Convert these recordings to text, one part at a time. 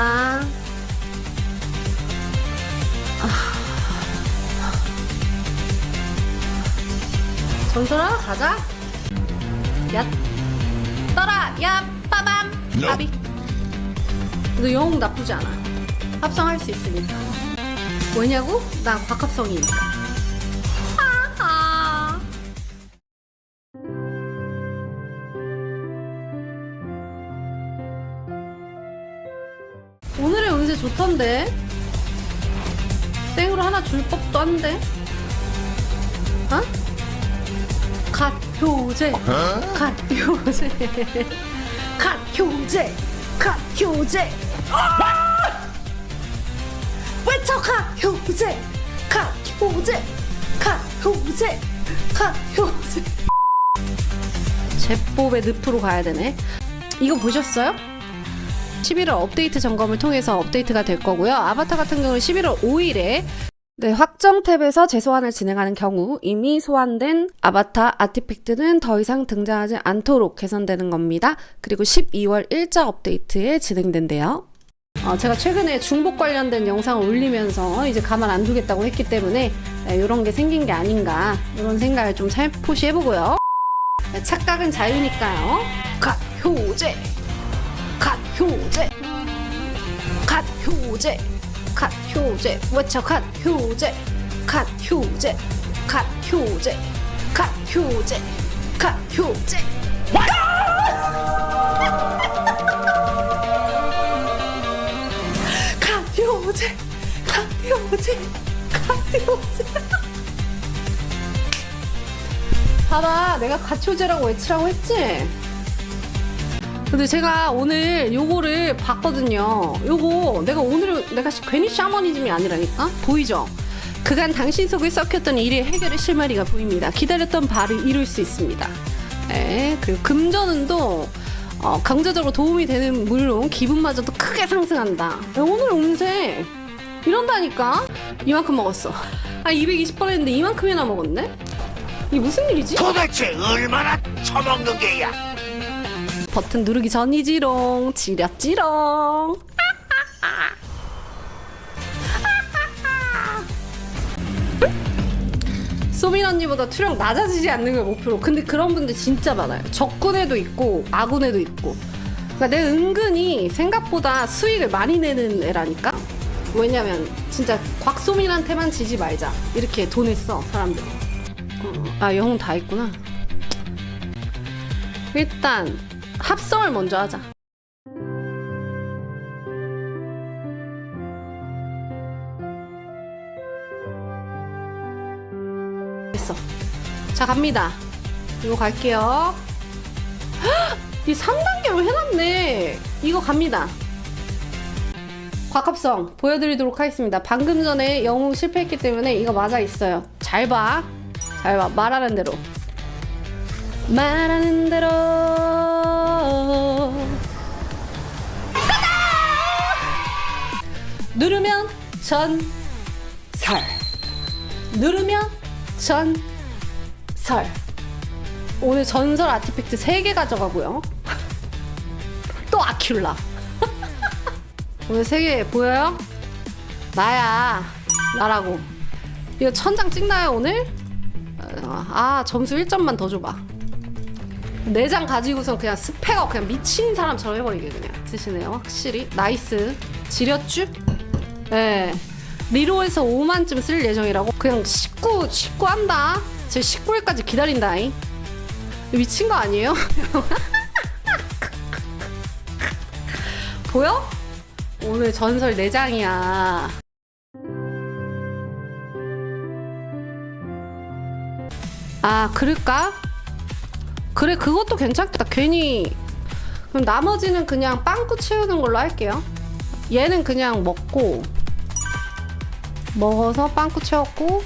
나. 아. 전설아 가자. 야 떠라 야 빠밤 아비. 너 영웅 나쁘지 않아. 합성할 수 있으니까. 뭐냐고? 나 곽합성이니까. 운세 좋던데? 생으로 하나 줄 법도 한데? 어? 갓효제 갓효제 갓효제 갓효제 아! 외쳐 갓효제 갓효제 갓효제 갓효제 제법의 늪으로 가야 되네 이거 보셨어요? 11월 업데이트 점검을 통해서 업데이트가 될 거고요. 아바타 같은 경우는 11월 5일에 네, 확정 탭에서 재소환을 진행하는 경우 이미 소환된 아바타 아티팩트는 더 이상 등장하지 않도록 개선되는 겁니다. 그리고 12월 일자 업데이트에 진행된대요. 어, 제가 최근에 중복 관련된 영상을 올리면서 이제 가만 안 두겠다고 했기 때문에 이런 게 생긴 게 아닌가 이런 생각을 좀 살포시 해보고요. 네, 착각은 자유니까요. 갓효제 갓 효제 갓 효제 갓 효제 외쳐 갓 효제 갓 효제 갓 효제 갓 효제 갓 효제 갓 효제 갓 효제 갓 효제 봐봐 내가 갓 효제라고 외치라고 했지? 근데 제가 오늘 요거를 봤거든요. 요거 내가 오늘 내가 괜히 샤머니즘이 아니라니까 보이죠? 그간 당신 속에 썩혔던 일의 해결의 실마리가 보입니다. 기다렸던 바를 이룰 수 있습니다. 네, 그리고 금전운도 어, 강제적으로 도움이 되는 물론 기분마저도 크게 상승한다. 야, 오늘 운세 이런다니까 이만큼 먹었어. 아 220번 했는데 이만큼이나 먹었네? 이게 무슨 일이지? 도대체 얼마나 처먹는 게야? 버튼 누르기 전이지롱. 지렸지롱. 소민 언니보다 투력 낮아지지 않는 걸 목표로. 근데 그런 분들 진짜 많아요. 적군에도 있고 아군에도 있고. 그러니까 내가 은근히 생각보다 수익을 많이 내는 애라니까? 왜냐면 진짜 곽소민한테만 지지 말자. 이렇게 돈을 써 사람들 어, 아 영웅 다 있구나. 일단 합성을 먼저 하자. 됐어. 자, 갑니다. 이거 갈게요. 헉! 이 3단계로 해놨네. 이거 갑니다. 곽합성 보여드리도록 하겠습니다. 방금 전에 영웅 실패했기 때문에 이거 맞아 있어요. 잘 봐. 잘 봐. 말하는 대로. 말하는 대로 누르면 전설. 누르면 전설. 오늘 전설 아티팩트 3개 가져가고요. 또 아큐라. 오늘 3개 보여요? 나야 나라고. 이거 천장 찍나요 오늘? 아 점수 1점만 더 줘봐 내장 가지고선 그냥 스펙업 그냥 미친 사람처럼 해버리게 그냥 쓰시네요 확실히 나이스 지렸쥬? 예 리로에서 5만쯤 쓸 예정이라고 그냥 19 19 한다 제 19일까지 기다린다잉 미친 거 아니에요? 보여? 오늘 전설 내장이야 아 그럴까? 그래 그것도 괜찮겠다. 괜히 그럼 나머지는 그냥 빵꾸 채우는 걸로 할게요. 얘는 그냥 먹고 먹어서 빵꾸 채웠고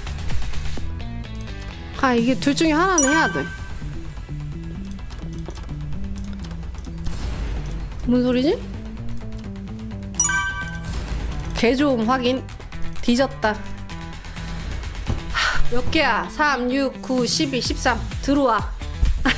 아 이게 둘 중에 하나는 해야 돼. 무슨 소리지? 개조음 확인. 뒤졌다. 하, 몇 개야? 3, 6, 9, 12, 13 들어와 あっ。